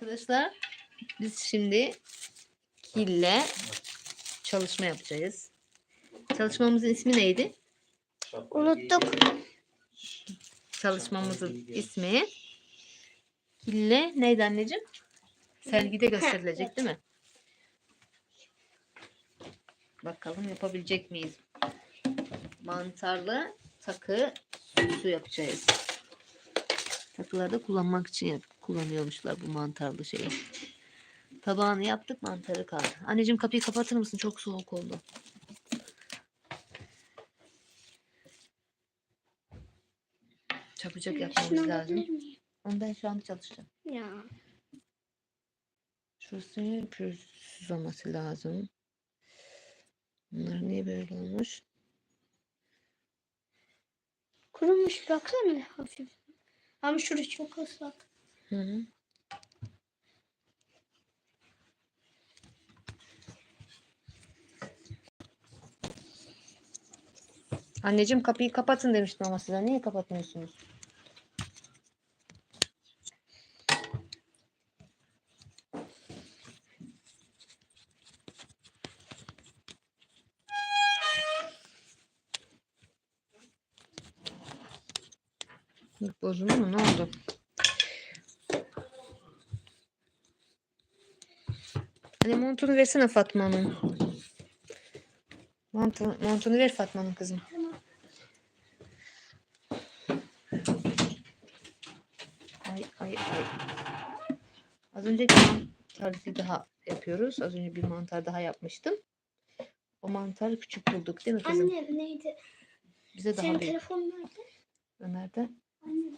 Arkadaşlar biz şimdi kille çalışma yapacağız. Çalışmamızın ismi neydi? Unuttuk. Çalışmamızın ismi kille neydi anneciğim? Sergide gösterilecek değil mi? Bakalım yapabilecek miyiz? Mantarlı takı süsü yapacağız. Takılarda kullanmak için yap- kullanıyormuşlar bu mantarlı şeyi. Tabağını yaptık mantarı kaldı. Anneciğim kapıyı kapatır mısın? Çok soğuk oldu. Çabucak yapmamız lazım. Onu ben şu anda çalışacağım. Ya. Şurası pürüzsüz olması lazım. Bunlar niye böyle olmuş? Kurumuş baksana hafif. Ama şurası çok ıslak. Anneciğim kapıyı kapatın demiştim ama size. Niye kapatmıyorsunuz? Hani montunu versene Fatma'nın. Montu, montunu ver Fatma'nın kızım. Ay ay ay. Az önce bir mantar daha yapıyoruz. Az önce bir mantar daha yapmıştım. O mantarı küçük bulduk değil mi kızım? Anne neydi? Bize daha Senin büyük. telefon nerede? Nerede? Anne.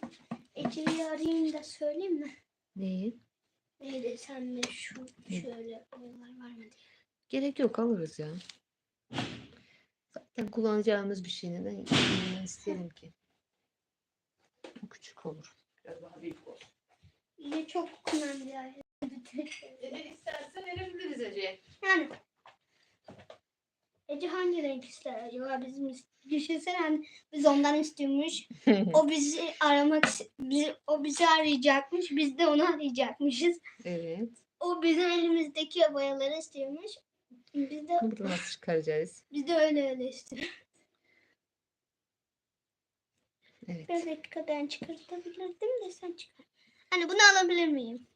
Ece'yi arayayım da söyleyeyim mi? Neyi? Neydi sen de şu şöyle olaylar var mı diye. Gerek yok alırız ya. Zaten kullanacağımız bir şey neden isteyelim ki? Bu küçük olur. Biraz daha büyük olsun. Yine çok önemli yani. Yani Ece hangi renk ister acaba bizim is- düşünsene hani biz ondan istiyormuş. O bizi aramak is- bizi, o bizi arayacakmış. Biz de onu arayacakmışız. evet. O bizim elimizdeki boyaları istiyormuş. Biz de Bunu nasıl çıkaracağız? biz de öyle öyle istiyoruz. Evet. Dakika ben çıkartabilirdim de sen çıkar. Hani bunu alabilir miyim?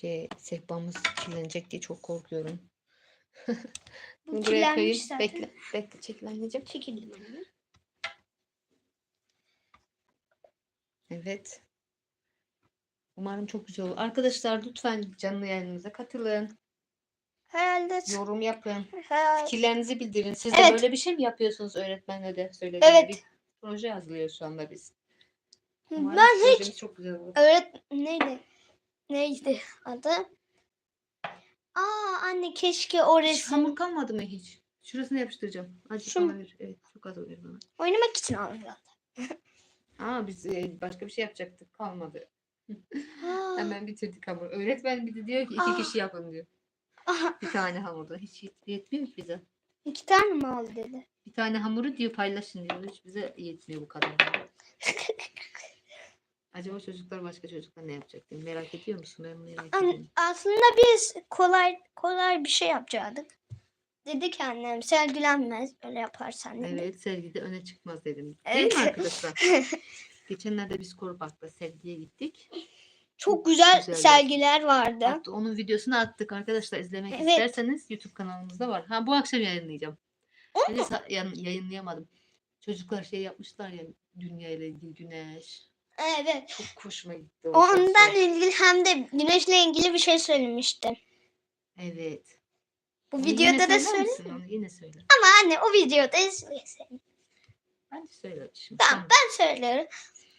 Şey sehpamız kirlenecek diye çok korkuyorum. Bu Bunu buraya koyayım. zaten. Bekle. Bekle çekil anneciğim. Çekildim anne. Evet. Umarım çok güzel olur. Arkadaşlar lütfen canlı yayınımıza katılın. Herhalde. Yorum yapın. Herhalde. Fikirlerinizi bildirin. Siz de Evet. böyle bir şey mi yapıyorsunuz öğretmenle de söylediğim Evet. bir proje hazırlıyoruz şu anda biz. Ben Umarım hiç projemiz çok güzel olur. öğret neydi? Neydi adı? Aa anne keşke o resim hamur kalmadı mı hiç? Şurasını yapıştıracağım. Azıcık Şu bana ver. Evet çok az ver bana. oynamak için alıyor. Aa biz e, başka bir şey yapacaktık. Kalmadı. Aa, Hemen bitirdik hamuru. Öğretmen bir de diyor ki iki Ah. kişi yapın diyor. aha, Bir tane hamurda. Hiç yet- yetmiyor ki bize. iki tane mi aldı dedi. Bir tane hamuru diyor paylaşın diyor. Hiç bize yetmiyor bu kadar. Acaba çocuklar başka çocuklar ne yapacak diye merak ediyor musun? Ben merak ediyorum. aslında biz kolay kolay bir şey yapacaktık. Dedi ki annem sergilenmez öyle yaparsan dedi. Evet sergide öne çıkmaz dedim. Değil Evet. mi arkadaşlar? Geçenlerde biz Koru Park'ta sergiye gittik. Çok güzel güzeldi. sergiler vardı. Hatta onun videosunu attık arkadaşlar. izlemek Evet. isterseniz YouTube kanalımızda var. Ha bu akşam yayınlayacağım. Henüz yayınlayamadım. Çocuklar şey yapmışlar ya dünya ile ilgili güneş. Evet. Çok hoşuma gitti. o Ondan güzel. ilgili hem de güneşle ilgili bir şey söylemişti. Evet. Bu yine videoda da söyle. Onu yine söyle. Ama anne o videoda söylesin. Hadi söyle şimdi. Tamam ben söylüyorum.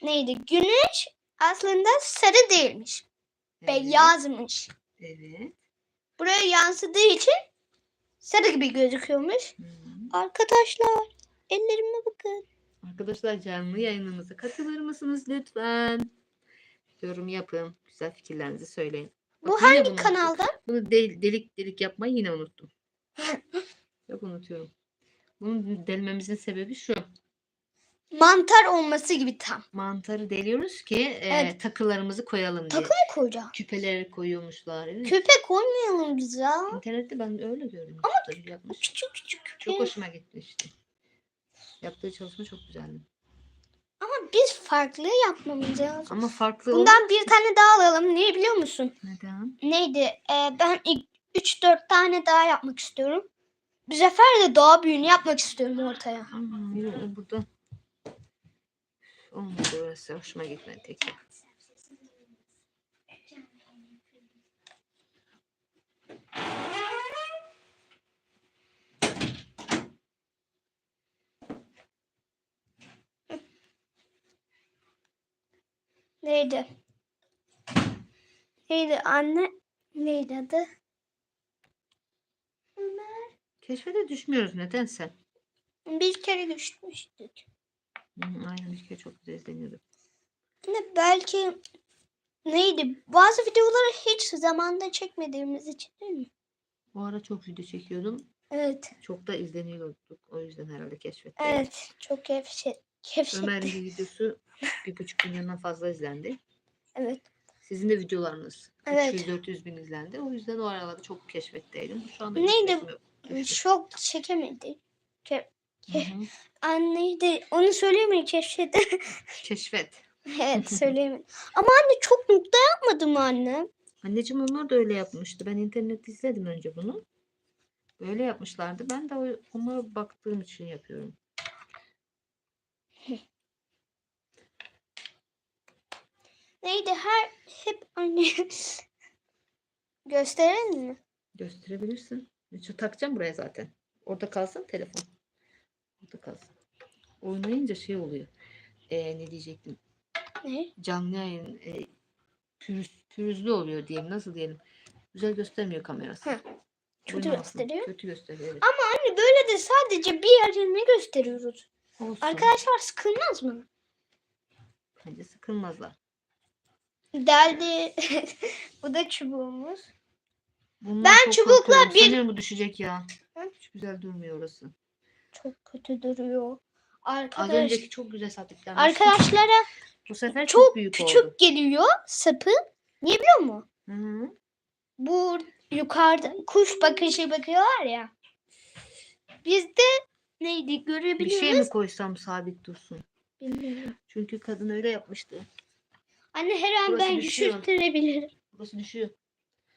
Neydi? Güneş aslında sarı değilmiş. Evet, Beyazmış. Evet. Buraya yansıdığı için sarı gibi gözüküyormuş. Hı. Arkadaşlar ellerime bakın. Arkadaşlar canlı yayınımıza katılır mısınız lütfen? Yorum yapın. Güzel fikirlerinizi söyleyin. Bu Bak yine hangi bunu unuttum. kanalda? Bunu del- delik delik yapmayı yine unuttum. Yok unutuyorum. Bunu delmemizin sebebi şu. Mantar olması gibi tam. Mantarı deliyoruz ki e, Evet. takılarımızı koyalım diye. Takı mı koyacağım? Küpeleri koyuyormuşlar. Evet. Küpe koymayalım biz ya. İnternette ben öyle gördüm. Ama yapmış. Küçük küçük. Çok hoşuma gitti işte. Yaptığı çalışma çok güzeldi. Ama biz farklı yapmamız lazım. Ama farklı Bundan bir tane daha alalım. Niye biliyor musun? Neden? Neydi? Ee, ben ilk 3-4 tane daha yapmak istiyorum. Bu sefer de daha büyüğünü yapmak istiyorum ortaya. Hmm, yok, o burada. Olmadı orası. Hoşuma gitmedi tekrar. Neydi? Neydi anne? Neydi adı? Ömer. Keşfete düşmüyoruz nedense. Bir kere düşmüştük. Hı, aynen bir kere çok güzel izleniyordu. Yine belki neydi? Bazı videoları hiç zamanda çekmediğimiz için değil mi? O ara çok video çekiyordum. Evet. Çok da izleniyorduk. O yüzden herhalde keşfettim. Evet. Çok kevşet. Kevşetti. Ömer'in bir videosu bir buçuk milyondan fazla izlendi. Evet. Sizin de videolarınız Evet. 300-400 bin izlendi. O yüzden o aralarda çok keşfetteydim. Şu anda Neydi? yok. Çok çekemedi. Hı hı. Anneydi. Onu söyleyemeyi keşfetti. Keşfet. evet söyleyemedim. Ama anne çok nokta yapmadı mı anne? Anneciğim onlar da öyle yapmıştı. Ben internette izledim önce bunu. Böyle yapmışlardı. Ben de o- ona baktığım için yapıyorum. Neydi her hep anne gösterelim mi? Gösterebilirsin. Şu takacağım buraya zaten. Orada kalsın telefon. Orada kalsın. Oynayınca şey oluyor. Ee, ne diyecektim? Ne? Canlı yayın e, pürüz, pürüzlü oluyor diyelim. Nasıl diyelim? Güzel göstermiyor kamerası. Hı. Kötü Oynamasın. gösteriyor. Kötü gösteriyor. Evet. Anne böyle de sadece bir yerini gösteriyoruz. Olsun. Arkadaşlar sıkılmaz mı? Bence sıkılmazlar. Deldi. Bu da çubuğumuz. Bundan Ben çok çubukla korkuyorum. bir- Sanıyorum bu düşecek ya. Hı? Hiç güzel durmuyor orası. Çok kötü duruyor. Az Arkadaş, önceki çok güzel sabitlenmiş. arkadaşlara Bu sefer çok çok, büyük küçük oldu. geliyor sapı. Niye biliyor musun? Hı -hı. Bu yukarıda kuş bakışı bakıyorlar ya. Bizde neydi Bir görebiliyoruz. şey mi koysam sabit dursun? Bilmiyorum. Çünkü kadın öyle yapmıştı. Anne her an Burası ben düşüyor. düşürtürebilirim. Burası düşüyor.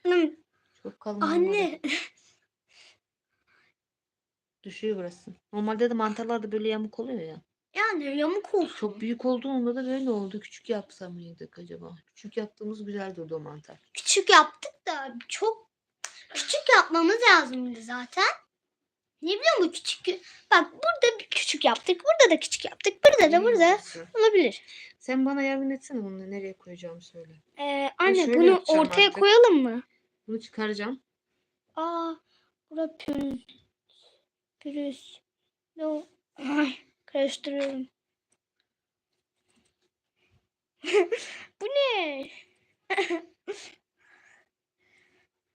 Hı, Çok kalın. olmadı. Anne Düşüyor burası. Normalde de mantarlar da böyle yamuk oluyor ya. yani yamuk olsun. Çok büyük olduğunda da böyle oldu. Küçük yapsa mıydık acaba? Küçük yaptığımız güzel durdu o mantar. Küçük yaptık da çok küçük yapmamız lazımdı zaten. Ne biliyor musun küçük? Bak burada bir küçük yaptık. Burada da küçük yaptık. Burada da burada yapmışsın. olabilir. Sen bana yardım etsene bunu nereye koyacağımı söyle. Ee, anne şöyle bunu yapacağım ortaya artık. koyalım mı? Bunu çıkaracağım. Aa, bura pürüz. Pürüz. No. Ay, karıştırıyorum. Bu ne?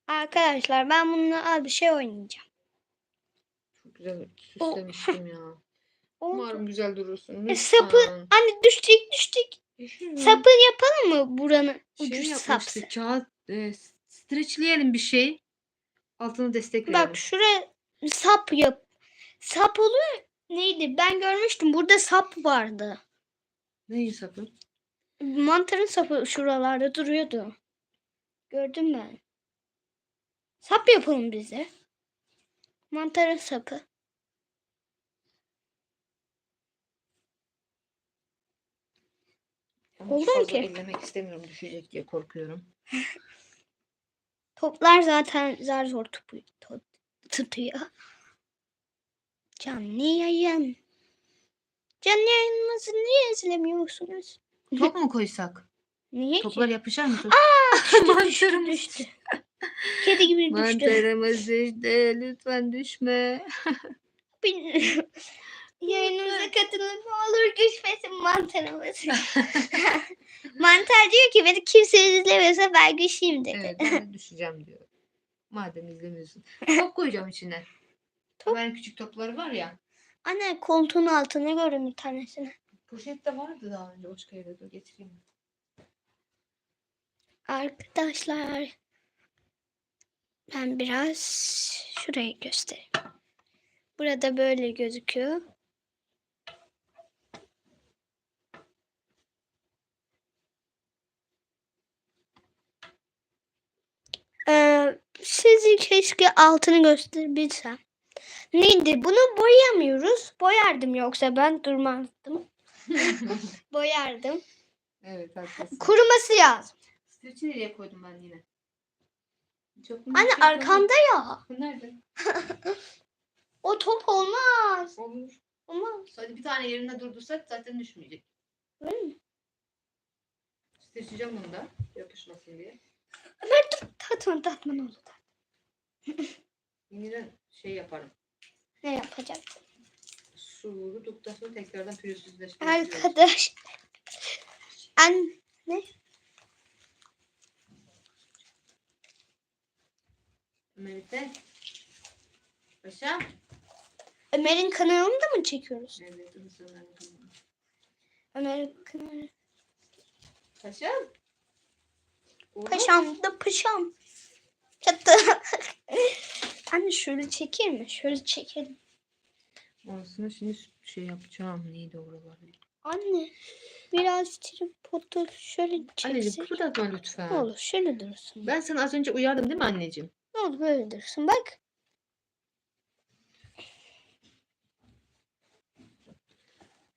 Arkadaşlar ben bununla az bir şey oynayacağım. Güzel süslemiştim ya. Oldu. Umarım güzel durursun. E, sapı- lütfen. Anne düştük düştük. Düşürme. Sapı yapalım mı buranın şey ucu yapmıştık, sapsı? Kağıt e, streçleyelim bir şey. Altına destek verelim. Bak şuraya sap yap. Sap oluyor. Neydi? Ben görmüştüm. Burada sap vardı. Neyin sapı? Mantarın sapı şuralarda duruyordu. Gördün mü? Sap yapalım bize. Mantarın sapı. Ama Olur fazla ki. ellemek istemiyorum düşecek diye korkuyorum. Toplar zaten zar zor tutuyor. tutuyor. Canlı yayın. Canlı yayınımızı niye izlemiyorsunuz? Top mu koysak? Niye Toplar ki? yapışar mı? Düştü, Mantarımız. düştü. Kedi gibi düştü. Mantarımız düştü. Lütfen düşme. Yayınımıza katılın ne olur düşmesin mantarımız. Mantar diyor ki beni kimse izlemiyorsa ben güçlüyüm dedi. Evet ben düşeceğim diyor. Madem izlemiyorsun. Top koyacağım içine. Top? Ben küçük topları var ya. Anne koltuğun altına gördüm bir tanesini. Poşette vardı daha önce başka yerde. Dur getireyim. Arkadaşlar ben biraz şurayı göstereyim. Burada böyle gözüküyor. Ee, sizi keşke altını gösterebilsem. Neydi? Bunu boyamıyoruz. Boyardım yoksa ben durmazdım. Boyardım. Evet haklısın. Kuruması lazım. Streç'i nereye koydum ben yine? Çok Anne arkanda ya. Nerede? O top olmaz. Olur. Olmaz. Hadi bir tane yerinde durdursak zaten düşmeyecek. Öyle mi? Streçeceğim bunu da yapışmasın diye. Tatman tatman oldu. Yeniden şey yaparım. Ne yapacak? Su vurduktan sonra tekrardan pürüzsüzleştireceğiz. Arkadaş. An Melite. Paşa. Ömer'in kanalını da mı çekiyoruz? Evet, Mısır'ın kanalı. Ömer'in kanalı. Paşa. Paşam da paşam. Çatı. Anne şöyle çekeyim mi? Şöyle çekelim. Aslında şimdi şey yapacağım. Neydi oralar? Anne biraz tripodu şöyle Anneciğim çeksek. kıpırdatma lütfen. Ne olur şöyle dursun. Ben sana az önce uyardım değil mi anneciğim? Ne olur böyle dursun. Bak.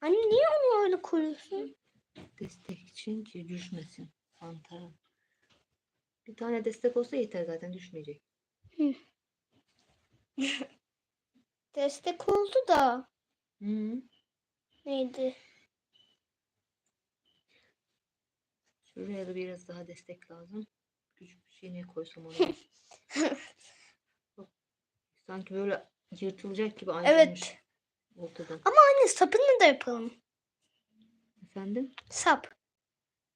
Anne niye onu öyle koyuyorsun? Destek için ki düşmesin. Mantarın. Bir tane destek olsa yeter zaten düşmeyecek. Destek oldu da. Hı. Neydi? Şuraya da biraz daha destek lazım. Küçük bir şey ne koysam oraya. Sanki böyle yırtılacak gibi ayrılmış Evet. ortadan. Anne sapını da yapalım. Efendim? Sap.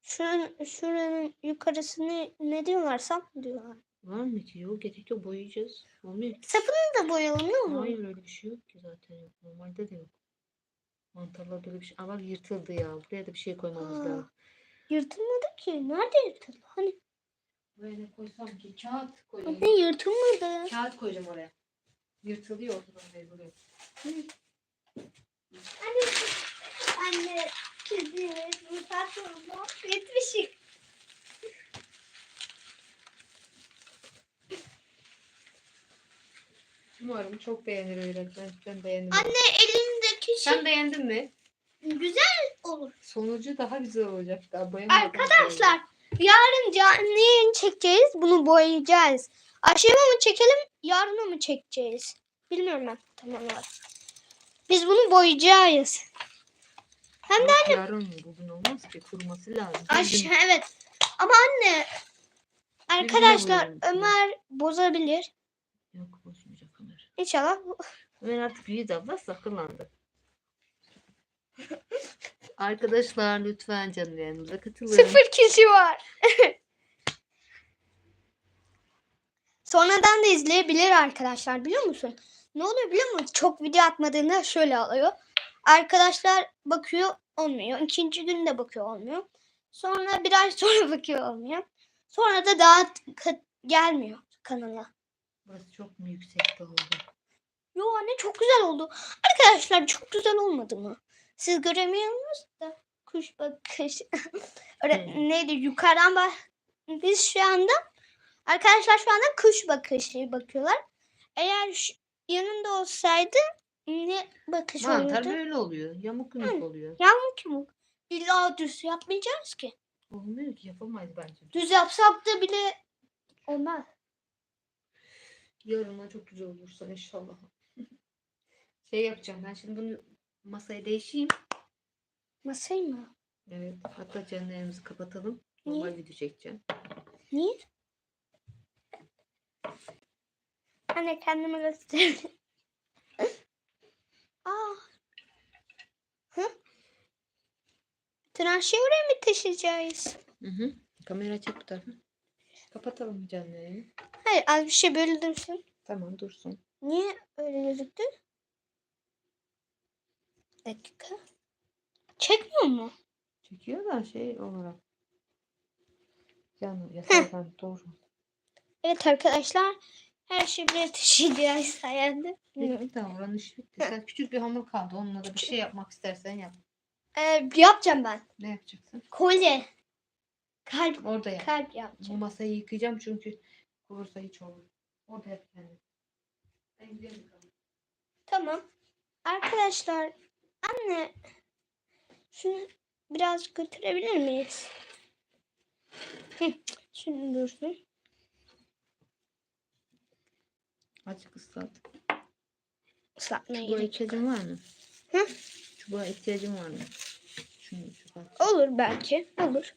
Şuranın, şuranın yukarısını ne diyorlar? Sap mı diyorlar? Var mı ki? Yok gerek yok boyayacağız. Olmuyor. Sapını da ne olur? Hayır öyle bir şey yok ki zaten yok. Normalde de yok. Mantarlarda öyle bir şey. Ama yırtıldı ya. Buraya da bir şey koymamız Aa. lazım. Yırtılmadı ki. Nerede yırtıldı? Hani Buraya ne koysam ki? Kağıt koyayım. anne yırtılmadı. Kağıt koyacağım oraya. Yırtılıyor ortadan beri buraya. Anne, anne kedi bu saçma yetmişik. Umarım çok beğenir öğretmen. Ben beğendim. Anne elindeki şey Sen beğendin mi? güzel olur. Sonucu daha güzel olacak. Daha boyamadım. Arkadaşlar yarın canlı yayın çekeceğiz. Bunu boyayacağız. Akşama mı çekelim yarına mı çekeceğiz? Bilmiyorum ben. Tamam var. Biz bunu boyayacağız. Hem de Yok, Yarın mı? Bugün olmaz ki. Kuruması lazım. Aşağı gün- evet. Ama anne arkadaşlar. Ömer bozabilir. Yok bozmayacak Ömer. İnşallah Ömer artık büyüdü abla sakınlandı. Arkadaşlar lütfen canlı yayınımıza katılın. sıfır kişi var. Sonradan da izleyebilir arkadaşlar biliyor musun? Ne oluyor biliyor musun? Çok video atmadığında şöyle oluyor. Arkadaşlar bakıyor olmuyor. İkinci gün de bakıyor olmuyor. Sonra bir ay sonra bakıyor olmuyor. Sonra da daha gelmiyor kanala. Burası çok mu yüksekte oldu? Yo anne çok güzel oldu. Arkadaşlar çok güzel olmadı mı? Siz göremiyorsunuz da kuş bakış. Öyle Hmm. neydi yukarıdan bak. Biz şu anda arkadaşlar şu anda kuş bakışı bakıyorlar. Eğer yanında olsaydı ne bakış Mantar olurdu? böyle oluyor. Yamuk yumuk oluyor. Yamuk yumuk. İlla düz yapmayacağız ki. Olmuyor ki yapamayız bence. Düz yapsak da bile olmaz. Yarına çok güzel olursa inşallah. şey yapacağım ben şimdi bunu masaya değişeyim. Masayı mı? Evet. Hatta canlı yayınımızı kapatalım. Niye? Normal video çekeceğim. Niye? Anne kendime göster. Aa. Hı? Bütün her şeyi oraya mı taşıyacağız? Hı hı. Kamera çek bu tarafa. Kapatalım canlı yayını. Hayır az bir şey böyle dursun. Tamam dursun. Niye öyle gözüktü? Dakika. Çekmiyor mu? Çekiyor da şey olarak. Canım yatarken doğru. Evet arkadaşlar. Her şey buraya taşıyacağız sayende. Bitti tamam oranın işi bitti. Sen küçük bir hamur kaldı. Onunla da bir şey yapmak istersen yap. Ee, yapacağım ben. Ne yapacaksın? Kolye. Kalp, Orada yap. kalp Bu yapacağım. masayı yıkayacağım çünkü kurursa hiç olur. Orada yap kendin. Ben gidiyorum. Tamam. Arkadaşlar anne şunu biraz götürebilir miyiz? Hı, Şunu dursun. Açık ıslat. Islatmaya Çubuğa gerek. ihtiyacın var mı? Hı? Çubuğa ihtiyacın var mı? Şunu çubuğa. Olur belki. Olur.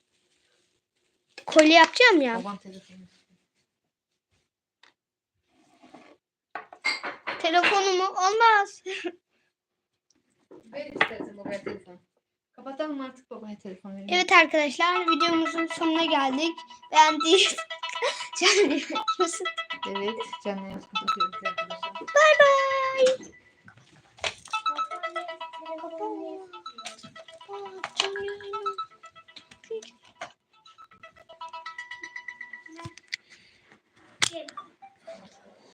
Kolye yapacağım ya. Baban telefonu. Telefonumu olmaz. Ver istersen mobil telefon. Kapatalım artık babaya telefon verelim. Evet arkadaşlar videomuzun sonuna geldik. Beğendiyseniz canlı Evet. Kapatıyoruz arkadaşlar. Bay bay.